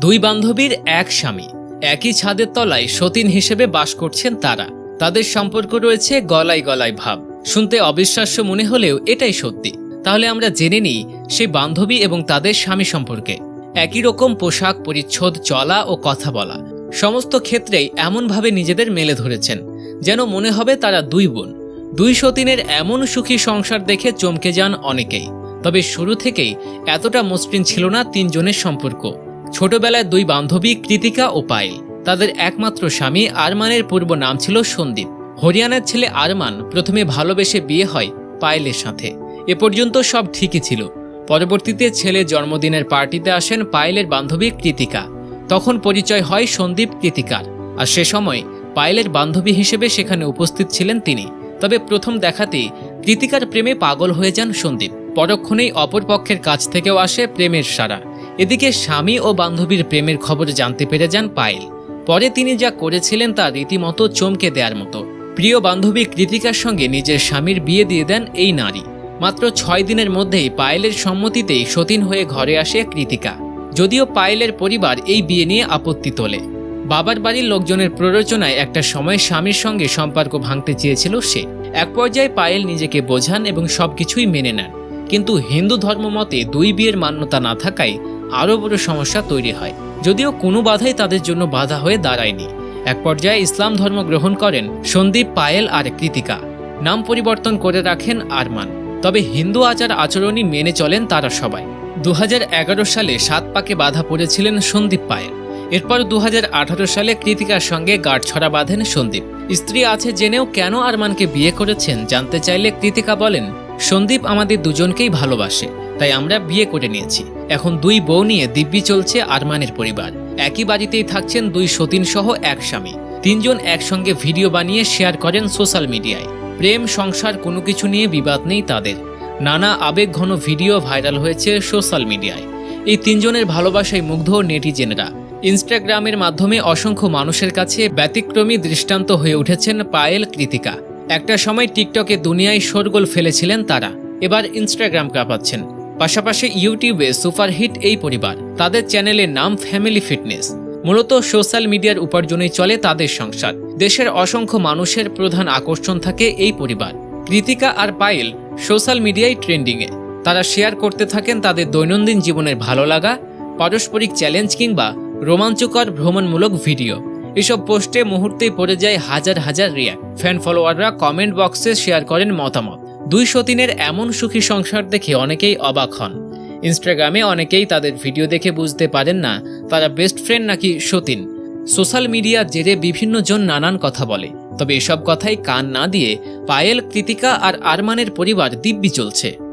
দুই বান্ধবীর এক স্বামী। একই ছাদের তলায় সতীন হিসেবে বাস করছেন তারা। তাদের সম্পর্ক রয়েছে গলায় গলায় ভাব। শুনতে অবিশ্বাস্য মনে হলেও এটাই সত্যি। তাহলে আমরা জেনে নিই সেই বান্ধবী এবং তাদের স্বামী সম্পর্কে। একই রকম পোশাক, পরিচ্ছদ, চলা ও কথা বলা। সমস্ত ক্ষেত্রেই এমনভাবে নিজেদের মেলে ধরেছেন, যেন মনে হবে তারা দুই বোন। দুই সতীনের এমন সুখী সংসার দেখে চমকে যান অনেকেই। তবে শুরু থেকেই এতটা মসৃণ ছিল না তিনজনের সম্পর্ক। ছোটবেলায় দুই বান্ধবী কৃতিকা ও পায়েল। তাদের একমাত্র স্বামী আরমানের পূর্ব নাম ছিল সন্দীপ। হরিয়ানার ছেলে আরমান প্রথমে ভালোবেসে বিয়ে হয় পায়েলের সাথে। এ পর্যন্ত সব ঠিকই ছিল। পরবর্তীতে ছেলে জন্মদিনের পার্টিতে আসেন পায়েলের বান্ধবী কৃতিকা। তখন পরিচয় হয় সন্দীপ কৃতিকার। আর সে সময় পায়েলের বান্ধবী হিসেবে সেখানে উপস্থিত ছিলেন তিনি। তবে প্রথম দেখাতেই কৃতিকার প্রেমে পাগল হয়ে যান সন্দীপ। পরক্ষণেই অপর পক্ষের কাছ থেকেও আসে প্রেমের সারা এদিকে স্বামী ও বান্ধবীর প্রেমের খবর জানতে পেরে যান পায়েল। পরে তিনি যা করেছিলেন তা রীতিমতো চমকে দেওয়ার মতো। প্রিয় বান্ধবী কৃতিকার সঙ্গে নিজের স্বামীর বিয়ে দিয়ে দেন এই নারী। মাত্র ছয় দিনের মধ্যেই পায়েলের সম্মতিতেই সতীন হয়ে ঘরে আসে কৃতিকা। যদিও পায়েলের পরিবার এই বিয়ে নিয়ে আপত্তি তোলে। বাবার বাড়ির লোকজনের প্ররোচনায় একটা সময় স্বামীর সঙ্গে সম্পর্ক ভাঙতে চেয়েছিল সে। এক পর্যায়ে পায়েল নিজেকে বোঝান এবং সবকিছুই মেনে নেন। কিন্তু হিন্দু ধর্ম মতে দুই বিয়ের মান্যতা না থাকায় আরও বড় সমস্যা তৈরি হয়। যদিও কোনো বাধাই তাদের জন্য বাধা হয়ে দাঁড়ায়নি। এক পর্যায়ে ইসলাম ধর্ম গ্রহণ করেন সন্দীপ পায়েল আর কৃতিকা। নাম পরিবর্তন করে রাখেন আরমান। তবে হিন্দু আচার আচরণই মেনে চলেন তারা সবাই। দু হাজার এগারো সালে সাত পাকে বাধা পড়েছিলেন সন্দীপ পায়েল। এরপর দু হাজার আঠারো সালে কৃতিকার সঙ্গে গাঁটছড়া বাঁধেন সন্দীপ। স্ত্রী আছে জেনেও কেন আরমানকে বিয়ে করেছেন জানতে চাইলে কৃতিকা বলেন, সন্দীপ আমাদের দুজনকেই ভালোবাসে। তাই আমরা বিয়ে করে নিয়েছি। এখন দুই বউ নিয়ে দিব্যি চলছে আরমানের পরিবার। একই বাড়িতেই থাকছেন দুই সতীন সহ এক স্বামী। তিনজন একসঙ্গে ভিডিও বানিয়ে শেয়ার করেন সোশ্যাল মিডিয়ায়। প্রেম, সংসার কোনো কিছু নিয়ে বিবাদ নেই তাদের। নানা আবেগঘন ভিডিও ভাইরাল হয়েছে সোশ্যাল মিডিয়ায়। এই তিনজনের ভালোবাসায় মুগ্ধ নেটিজেনরা। ইনস্টাগ্রামের মাধ্যমে অসংখ্য মানুষের কাছে ব্যতিক্রমী দৃষ্টান্ত হয়ে উঠেছেন পায়েল কৃতিকা। একটা সময় টিকটকে দুনিয়ায় শোরগোল ফেলেছিলেন তারা। এবার ইনস্টাগ্রাম কাঁপাচ্ছেন। পাশাপাশি ইউটিউবে সুপারহিট এই পরিবার। তাদের চ্যানেলের নাম ফ্যামিলি ফিটনেস মূলত সোশ্যাল মিডিয়ার উপার্জনেই চলে তাদের সংসার। দেশের অসংখ্য মানুষের প্রধান আকর্ষণ থাকে এই পরিবার। কৃতিকা আর পায়েল সোশ্যাল মিডিয়ায় ট্রেন্ডিংয়ে। তারা শেয়ার করতে থাকেন তাদের দৈনন্দিন জীবনের ভালো লাগা, পারস্পরিক চ্যালেঞ্জ কিংবা রোমাঞ্চকর ভ্রমণমূলক ভিডিও। এসব পোস্টে মুহূর্তেই পড়ে যায় হাজার হাজার রিয়াক্ট। ফ্যান ফলোয়াররা কমেন্ট বক্সে শেয়ার করেন মতামত। দুই সতীনের এমন সুখী সংসার দেখে অনেকেই অবাক হন। ইনস্টাগ্রামে অনেকেই তাদের ভিডিও দেখে বুঝতে পারেন না, তারা বেস্ট ফ্রেন্ড নাকি সতীন। সোশ্যাল মিডিয়ার জেরে বিভিন্ন জন নানান কথা বলে, তবে এসব কথাই কান না দিয়ে পায়েল, কৃতিকা আর আরমানের পরিবার দিব্যি চলছে